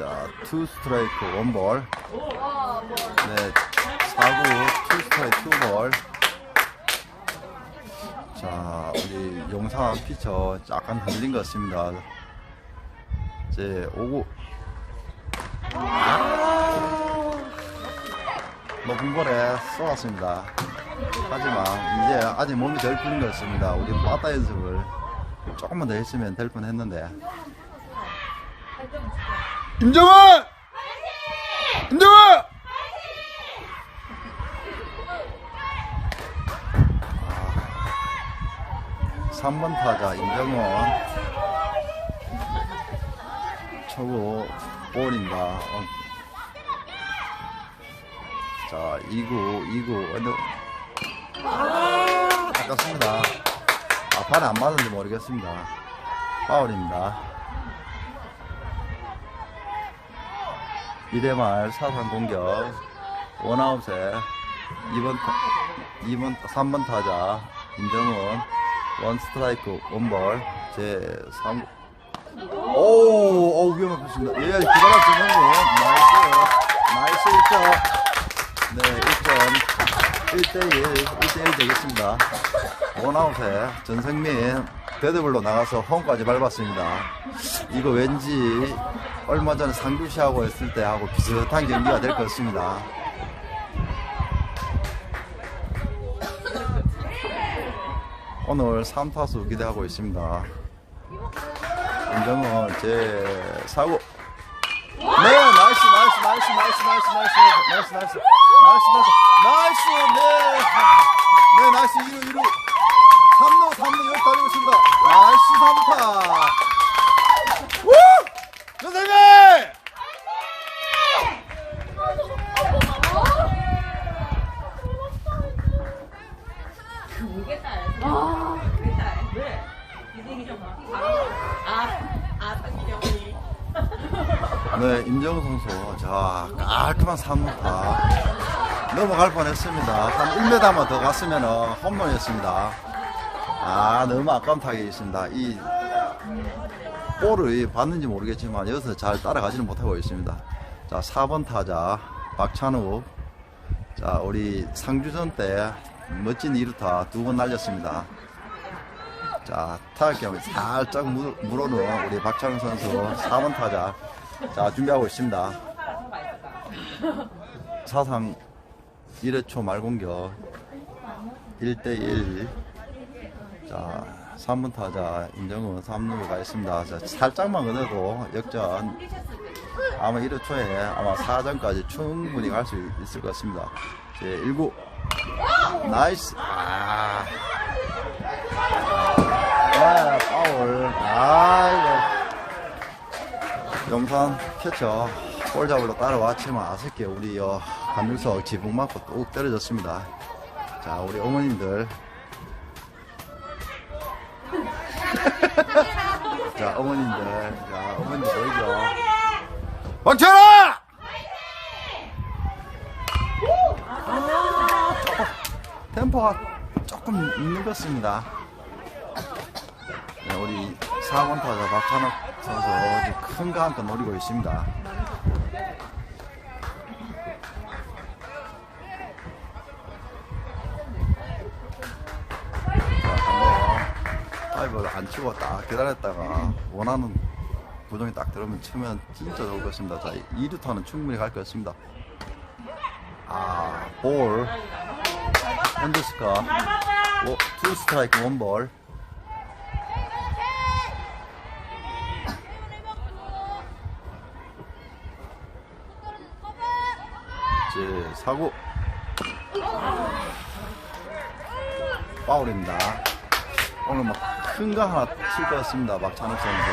자, 투 스트라이크 원볼. 네, 4구 투 스트라이크 투볼. 자, 우리 용산 피처 약간 흔들린 것 같습니다. 이제 5구. 높은 볼에 쏘았습니다. 하지만 이제 아직 몸이 덜 풀린 것 같습니다. 우리 빠따 연습을 조금만 더 했으면 될 뻔 했는데. 임정원! 임정원! 3번 타자 임정원 초구 볼입니다. 어. 자 2구 2구 어느 아깝습니다. 아 발에 안 맞았는지 모르겠습니다. 파울입니다. 이대말 사상 공격 원아웃에 2번 타, 2번 3번 타자 임정원 원 스트라이크 원볼 제 3. 오, 오 위험했습니다. 예, 기다렸죠, 형님. 나이스, 나이스 1점. 네, 1점. 1대1, 1대1 되겠습니다. 원아웃에 전생민 배드블로 나가서 홈까지 밟았습니다. 이거 왠지 얼마 전에 상주시하고 했을 때 하고 비슷한 경기가 될 것 같습니다. 오늘 3타수 기대하고 있습니다. 임정은 제 4구. 네, 나이스, 나이스, 나이스, 나이스, 나이스, 나이스, 나이스, 나이스, 나이스, 나이스, 나이스, 네. 네, 나이스, 2루, 2루. 3루, 3루, 여기 달리고 있습니다. 나이스 3타. 우! 선생님! 아, 그랬다. 왜? 이생이 좀 아, 아, 상기경이. 네, 임정우 선수. 자, 깔끔한 3루타. 넘어갈 뻔 했습니다. 한 1m만 더 갔으면 홈런이었습니다. 아, 너무 아까운 타격이었습니다. 이 볼을 봤는지 모르겠지만 여기서 잘 따라가지는 못하고 있습니다. 자, 4번 타자 박찬욱. 자, 우리 상주전 때 멋진 2루타 두 번 날렸습니다. 자, 타격경을 살짝 물, 물어놓은 우리 박찬욱 선수 4번 타자. 자, 준비하고 있습니다. 사상 1회 말 공격 1대1. 자, 3번 타자 임정은 3루에 가 있습니다. 자, 살짝만 그래도 역전. 아마 1회 초에 아마 4점까지 충분히 갈 수 있을 것 같습니다. 제 1구. 나이스. 아. 네, 파울. 아이고. 용산 캐쳐 볼 잡으러 따라왔지만 아쉽게 우리 어, 감육석 지붕 맞고 뚝 떨어졌습니다. 자, 우리 어머님들. 자, 어머님들. 자, 어머님들 보이죠? 박철아! 템포가 조금 늦었습니다. 네, 우리 4번 타자 박찬욱 선수 큰건 노리고 있습니다. 파이브를 안 치고 딱 기다렸다가 원하는 구종이 딱 들어오면 치면 진짜 좋을 것 같습니다. 자, 2루타는 충분히 갈것 같습니다. 아, 볼. 오, 투 스트라이크 원 볼. 사고 파울입니다 오늘 막 큰 거 하나 칠 것 같습니다 박찬욱 선수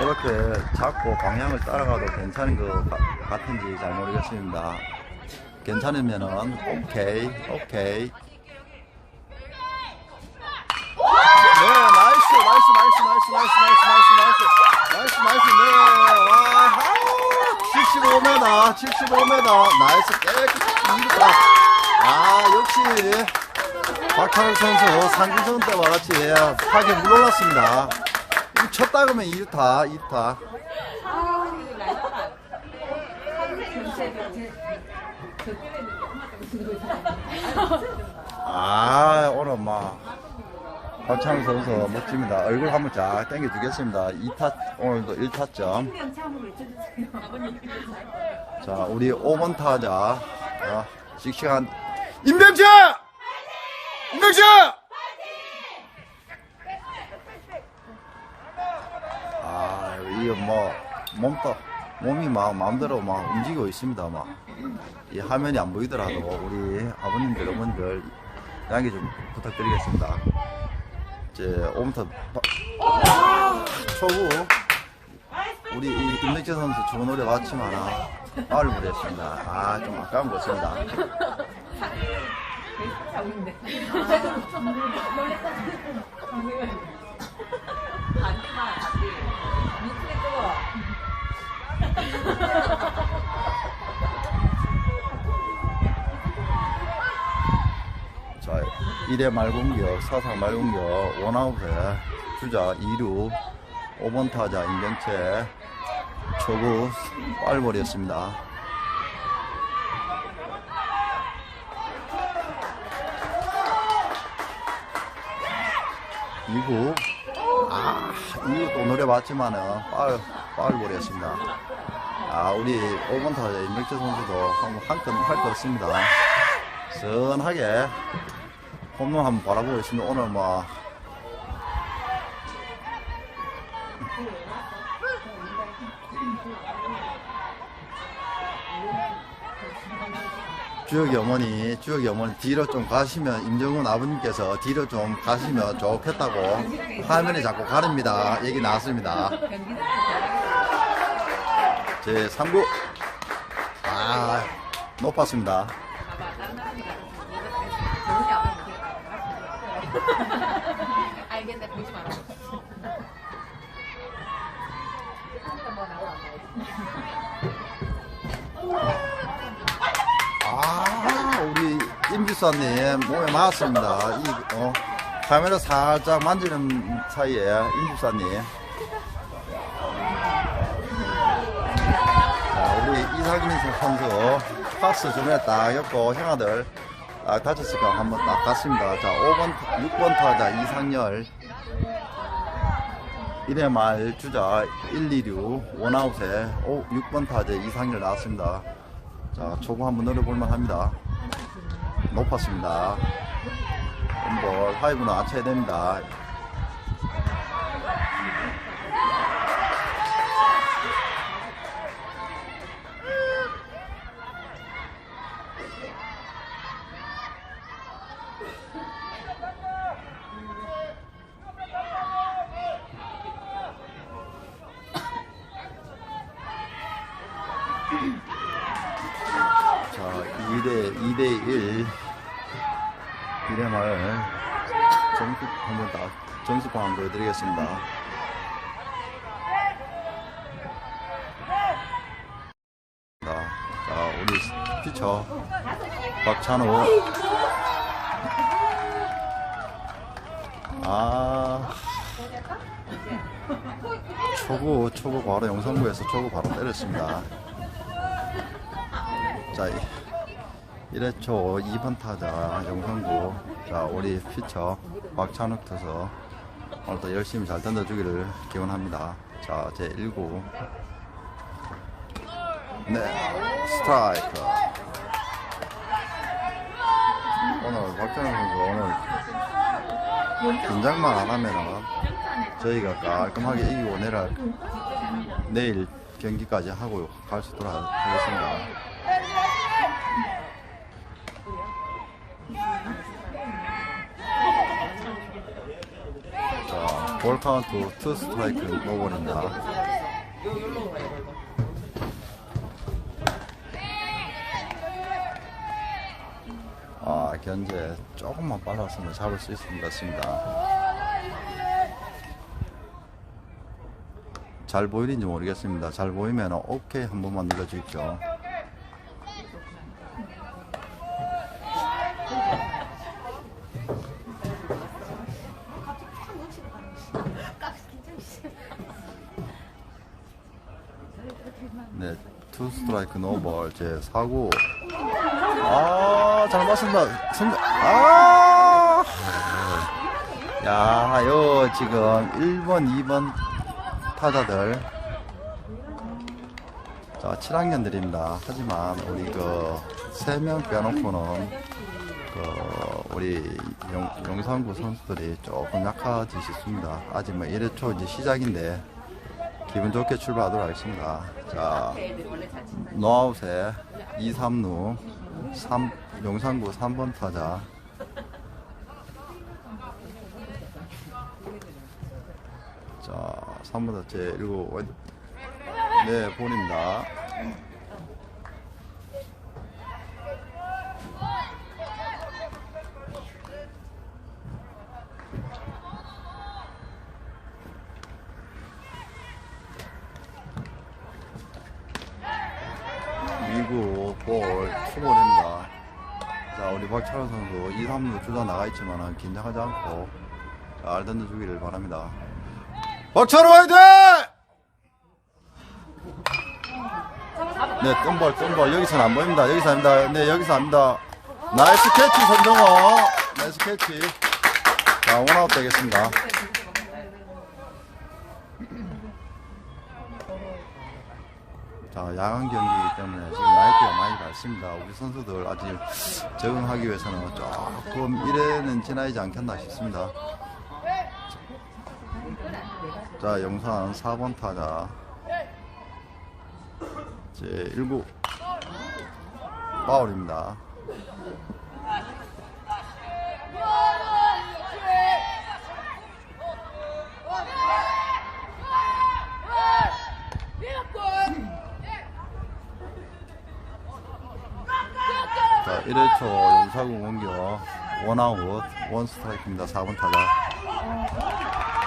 이렇게 잡고 방향을 따라가도 괜찮은 것 같은지 잘 모르겠습니다. 괜찮으면은 오케이, 오케이. 네, 나이스, 나이스, 나이스, 나이스, 나이스, 나이스, 나이스. 나이스. 나이스, 나이스, 네, 와, 아우, 75m, 75m, 나이스, 깨끗이 이루다. 아, 역시 박찬욱 선수 상기선 때와 같이 물러났습니다. 이거 쳤다 그러면 2루타, 2루타. 아, 오늘 막 박찬욱 선수 멋집니다. 얼굴 한번 쫙 당겨주겠습니다. 2타, 오늘도 1타점. 자, 우리 5번 타자. 자, 씩씩한 임병재! 임병재! 아, 이거 뭐, 몸도, 몸이 막 마음대로 막 움직이고 있습니다. 막. 이 화면이 안 보이더라도 우리 아버님들, 어머님들 양해 좀 부탁드리겠습니다. 이제 5부터 초구. 우리 이 김백재 선수 좋은 노래 맞지만 아, 파울 무리했습니다. 아, 좀 아까운 것 같습니다. 자, 1회 말공격, 사상 말공격, 원아웃에 주자 2루, 5번 타자 임병채, 초구 빨볼이었습니다. 이구 아또 노래 맞지만은 빨 빨볼이었습니다. 아 우리 5번 타자 임백재 선수도 한건할거 없습니다. 선하게 홈런 한번 바라보고 있습니다. 오늘 뭐 주혁이 어머니, 주혁이 어머니 뒤로 좀 가시면 임정훈 아버님께서 뒤로 좀 가시면 좋겠다고 화면에 자꾸 가립니다. 얘기 나왔습니다. 제 3구 아 높았습니다. 알겠네 보지 마라. 아, 우리 임주사님 몸에 맞았습니다. 이, 어, 카메라 살짝 만지는 사이에 임주사님. 자, 우리 이상민 선수 파스 주변에 딱 였고 형아들 딱 다쳤을까 한번 딱 갔습니다. 자, 5번, 6번 타자 이상열. 1회 말 주자 1, 2루 원아웃에 5, 6번 타자 이상열 나왔습니다. 자, 초구 한번 노려볼만 합니다. 높았습니다. 볼 하이브는 아쳐야 됩니다. 자, 2대, 2대 1. 1회 말 정수 한번 딱 정수판 한번 보여드리겠습니다. 자, 우리 피처 박찬호. 아. 초구, 초구 바로 영상부에서 초구 바로 때렸습니다. 자, 1회초 2번 타자 영상구. 자, 우리 피처 박찬욱 투수. 오늘도 열심히 잘 던져주기를 기원합니다. 자, 제 1구. 네, 스트라이크. 오늘 박찬욱 선수 오늘 긴장만 안 하면은 저희가 깔끔하게 이기고 내일 경기까지 하고 갈 수 있도록 하겠습니다. 자, 볼 카운트 투 스트라이크 노볼입니다. 아, 견제 조금만 빨랐으면 잡을 수 있을 것 같습니다. 잘 보이는지 모르겠습니다. 잘 보이면 오케이 한 번만 눌러주십시오. 노볼 제 4구 아잘 맞습니다 승 아! 야, 요 지금 1번, 2번 타자들 자, 7학년들입니다. 하지만 우리 그 3명 빼놓고는 그 우리 용, 용산구 선수들이 조금 약하지셨습니다. 아직 뭐 1회 초 이제 시작인데 기분 좋게 출발하도록 하겠습니다. 자. 노아웃에 2, 3루 3, 용산구 3번 타자 자 3번 타자 제 1구 네 볼입니다 미국 볼 투볼입니다. 자 우리 박찬호 선수 2, 3루 주자 나가 있지만 긴장하지 않고 잘 던져주기를 바랍니다. 박찬호 화이팅! 네, 뜬볼, 뜬볼. 여기서는 안 보입니다. 여기서 아닙니다. 네, 여기서 아닙니다. 나이스 캐치, 선정호. 나이스 캐치. 자, 원아웃 되겠습니다. 자, 야간 경기이기 때문에 지금 나이트가 많이 밝습니다. 우리 선수들 아직 적응하기 위해서는 조금 1회는 지나지 않겠나 싶습니다. 자, 영상 4번 타자. 제 1구 파울입니다. 자, 1회초 용사구 공격 원아웃 원 스트라이크입니다. 4번 타자.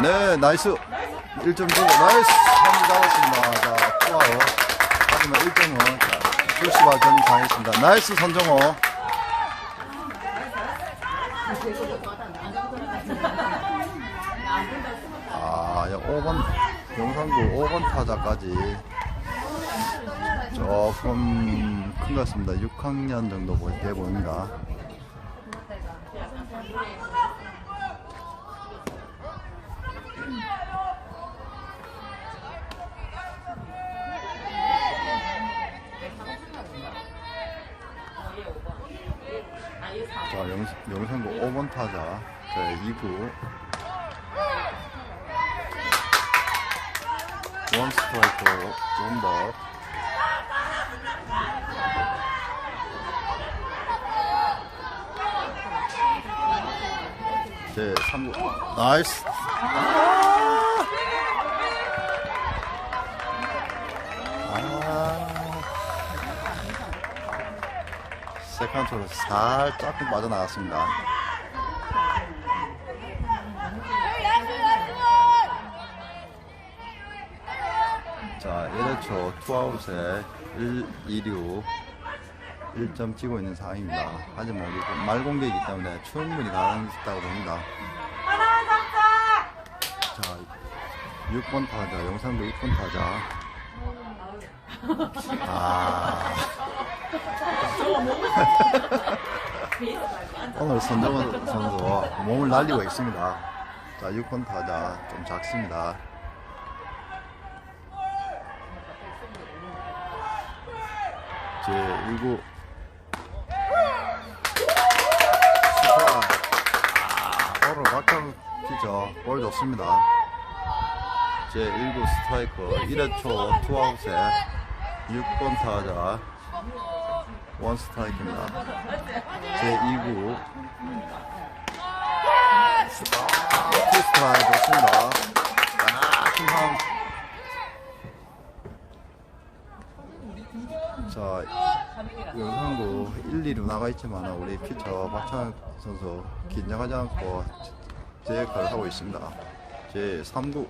네, 나이스. 1점 주고 나이스. 3점 잡았습니다. 자, 투아웃. 하지만 1점은 자, 출시바 전 당했습니다. 나이스 선정호. 아, 5번 용산구 5번 타자까지 조금 큰 것 같습니다. 6학년 정도 보- 돼 보입니다. 자, 영, 영상구 5번 타자. 자, 2구. 원 스트라이크, 원버. 제 3구. 나이스. 아. 세컨트로 살짝 빠져나갔습니다. 자, 1회초 투아웃에 1, 2루 1점 치고 있는 상황입니다. 하지만 우리 그 말공개이기 때문에 충분히 가능했다고 봅니다. 자, 6번 타자, 영상도 6번 타자. 아. 오늘 선정원 선수 몸을 날리고 있습니다. 자, 6번 타자 좀 작습니다. 제 1 아, 막상 피죠. 볼 좋습니다. 제 1구 스트라이크 1회 초 투아웃에 6번 타자 원 스트라이크입니다. 제 2구 투 스트라이크 좋습니다. 상황. 자, 영상구 1, 2루 나가 있지만 우리 피처 박찬 선수 긴장하지 않고 제 역할을 하고 있습니다. 제 3구.